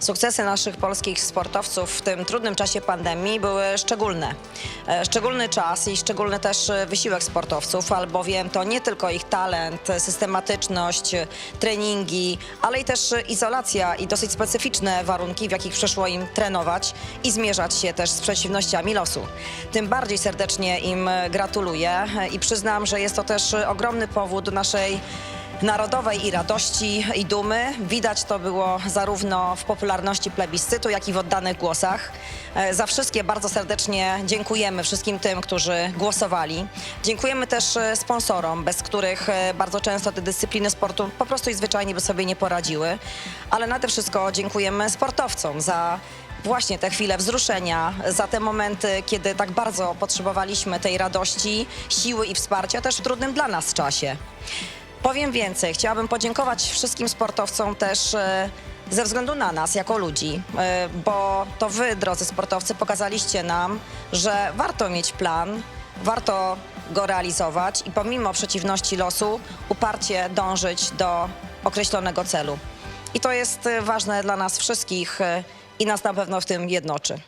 Sukcesy naszych polskich sportowców w tym trudnym czasie pandemii były szczególne. E, Szczególny czas i szczególny też e, wysiłek sportowców, albowiem to nie tylko ich talent, systematyczność, treningi, ale i też e, izolacja i dosyć specyficzne warunki, w jakich przyszło im trenować i zmierzać się też z przeciwnościami losu. Tym bardziej serdecznie im gratuluję i przyznam, że jest to też ogromny powód naszej narodowej i radości i dumy. Widać to było zarówno w popularności plebiscytu, jak i w oddanych głosach. E, Za wszystkie bardzo serdecznie dziękujemy wszystkim tym, którzy głosowali. Dziękujemy też e, sponsorom, bez których e, bardzo często te dyscypliny sportu po prostu i zwyczajnie by sobie nie poradziły. Ale nade wszystko dziękujemy sportowcom za właśnie te chwile wzruszenia, za te momenty, kiedy tak bardzo potrzebowaliśmy tej radości, siły i wsparcia też w trudnym dla nas czasie. Powiem więcej, chciałabym podziękować wszystkim sportowcom też e, ze względu na nas jako ludzi, e, bo to wy, drodzy sportowcy, pokazaliście nam, że warto mieć plan, warto go realizować i pomimo przeciwności losu uparcie dążyć do określonego celu. I to jest e, ważne dla nas wszystkich i nas na pewno w tym jednoczy.